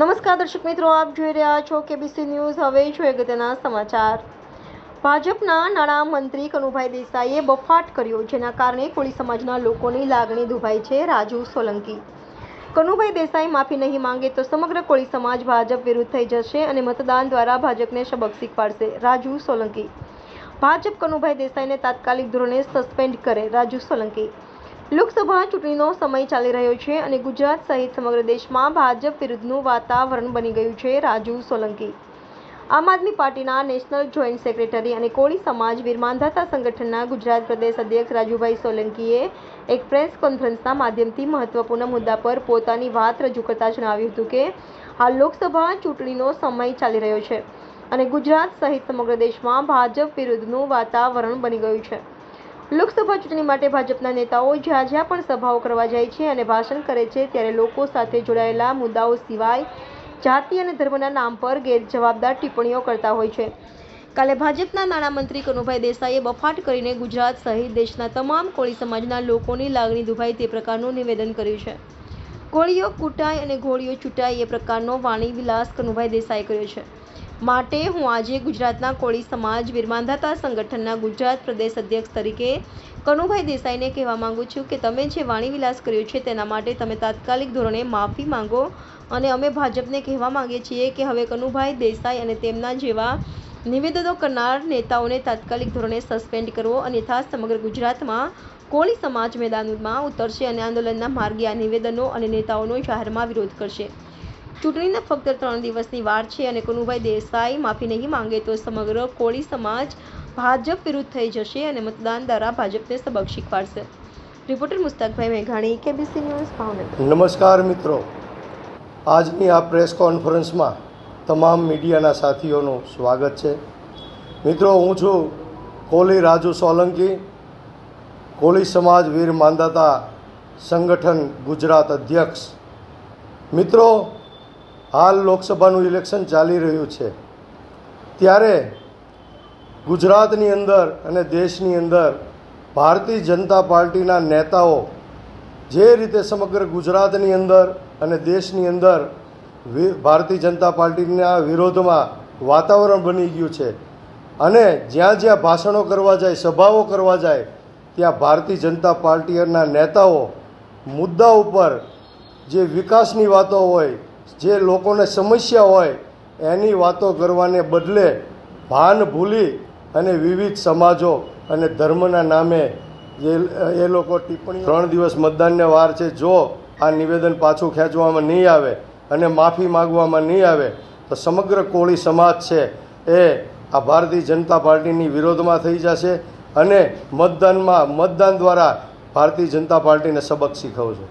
નમસ્કાર દર્શક મિત્રો, આપ જોઈ રહ્યા છો કેબીસી ન્યૂઝ. હવે જોઈએ અગત્યના સમાચાર. ભાજપના નાણામંત્રી કનુભાઈ દેસાઈએ બફાટ કર્યો, જેના કારણે કોળી સમાજના લોકોની લાગણી દુભાઈ છે રાજુ સોલંકી. કનુભાઈ દેસાઈ માફી નહીં માંગે તો સમગ્ર કોળી સમાજ ભાજપ વિરુદ્ધ થઈ જશે અને મતદાન દ્વારા ભાજપને શબક શીખવાડશે. રાજુ સોલંકી. ભાજપ કનુભાઈ દેસાઈને તાત્કાલિક ધોરણે સસ્પેન્ડ કરે રાજુ સોલંકી. લોકસભા ચૂંટણીનો સમય ચાલી રહ્યો છે અને ગુજરાત સહિત સમગ્ર દેશમાં ભાજપ વિરુદ્ધનું વાતાવરણ બની ગયું છે રાજુ સોલંકી. આમ આદમી પાર્ટીના નેશનલ જોઈન્ટ સેક્રેટરી અને કોળી સમાજ વીરમાંધાતા સંગઠનના ગુજરાત પ્રદેશ અધ્યક્ષ રાજુભાઈ સોલંકીએ એક પ્રેસ કોન્ફરન્સના માધ્યમથી મહત્વપૂર્ણ મુદ્દા પર પોતાની વાત રજૂ કરતા જણાવ્યું હતું કે, હાલ લોકસભા ચૂંટણીનો સમય ચાલી રહ્યો છે અને ગુજરાત સહિત સમગ્ર દેશમાં ભાજપ વિરુદ્ધનું વાતાવરણ બની ગયું છે. લોકસભા ચૂંટણી માટે ભાજપના નેતાઓ જ્યાં જ્યાં પણ સભાઓ કરવા જાય છે અને ભાષણ કરે છે, ત્યારે લોકો સાથે જોડાયેલા મુદ્દાઓ સિવાય જાતિ અને ધર્મના નામ પર ગેરજવાબદાર ટિપ્પણીઓ કરતા હોય છે. કાલે ભાજપના નાણામંત્રી કનુભાઈ દેસાઈએ બફાટ કરીને ગુજરાત સહિત દેશના તમામ કોળી સમાજના લોકોની લાગણી દુભાઈ તે પ્રકારનું નિવેદન કર્યું છે. કોળીઓ કૂટાય અને ઘોળીઓ ચૂંટાય એ પ્રકારનો વાણી વિલાસ કનુભાઈ દેસાઈએ કર્યો છે. માટે હું આજે ગુજરાતના કોળી સમાજ વીરમાંધાતા સંગઠનના ગુજરાત પ્રદેશ અધ્યક્ષ તરીકે કનુભાઈ દેસાઈને કહેવા માંગુ છું કે તમે જે વાણીવિલાસ કર્યો છે તેના માટે તમે તાત્કાલિક ધોરણે માફી માંગો અને અમે ભાજપને કહેવા માંગીએ છીએ કે હવે કનુભાઈ દેસાઈ અને તેમના જેવા નિવેદનો કરનાર નેતાઓને તાત્કાલિક ધોરણે સસ્પેન્ડ કરવો અન્યથા સમગ્ર ગુજરાતમાં કોળી સમાજ મેદાનમાં ઉતરશે અને આંદોલનના માર્ગે આ નિવેદનો અને નેતાઓનો જાહેરમાં વિરોધ કરશે. ચૂંટણીના ફક્ત ત્રણ દિવસની વાર છે અને કનુભાઈ દેસાઈ માફી નહીં માંગે તો સમગ્ર કોળી સમાજ ભાજપ વિરુદ્ધ થઈ જશે અને મતદાન દ્વારા ભાજપને સબક શીખવાડશે. રિપોર્ટર મુસ્તાકભાઈ મેઘાણી, કેબીસી ન્યૂઝ, ભાવનગર. નમસ્કાર મિત્રો. આજની આ પ્રેસ કોન્ફરન્સમાં તમામ મીડિયાના સાથીઓનું સ્વાગત છે. મિત્રો, હું છું કોલી રાજુ સોલંકી. કોલી સમાજ વીર માંદાતા સંગઠન ગુજરાત અધ્યક્ષ. મિત્રો હાલ લોકસભાનું ઇલેક્શન ચાલી રહ્યું છે. ત્યારે ગુજરાતની અંદર અને દેશની અંદર ભારતીય જનતા પાર્ટીના નેતાઓ જે રીતે સમગ્ર ગુજરાતની અંદર અને દેશની અંદર ભારતીય જનતા પાર્ટીના વિરોધમાં વાતાવરણ બની ગયું છે. અને જ્યાં જ્યાં ભાષણો કરવા જાય, સભાઓ કરવા જાય, ત્યાં ભારતીય જનતા પાર્ટીના નેતાઓ મુદ્દા ઉપર જે વિકાસની વાતો હોય જે લોકોને સમસ્યા હોય, એની વાતો કરવાને બદલે ભાન ભૂલી અને વિવિધ સમાજો અને ધર્મના નામે જે એ લોકો ટિપ્પણી ત્રણ દિવસ મતદાનને વાર છે, જો આ નિવેદન પાછું ખેંચવામાં નહીં આવે અને માફી માગવામાં નહીં આવે, તો સમગ્ર કોળી સમાજ છે એ આ ભારતીય જનતા પાર્ટીની વિરોધમાં થઈ જશે અને મતદાનમાં મતદાન દ્વારા ભારતીય જનતા પાર્ટીને સબક શીખવશે.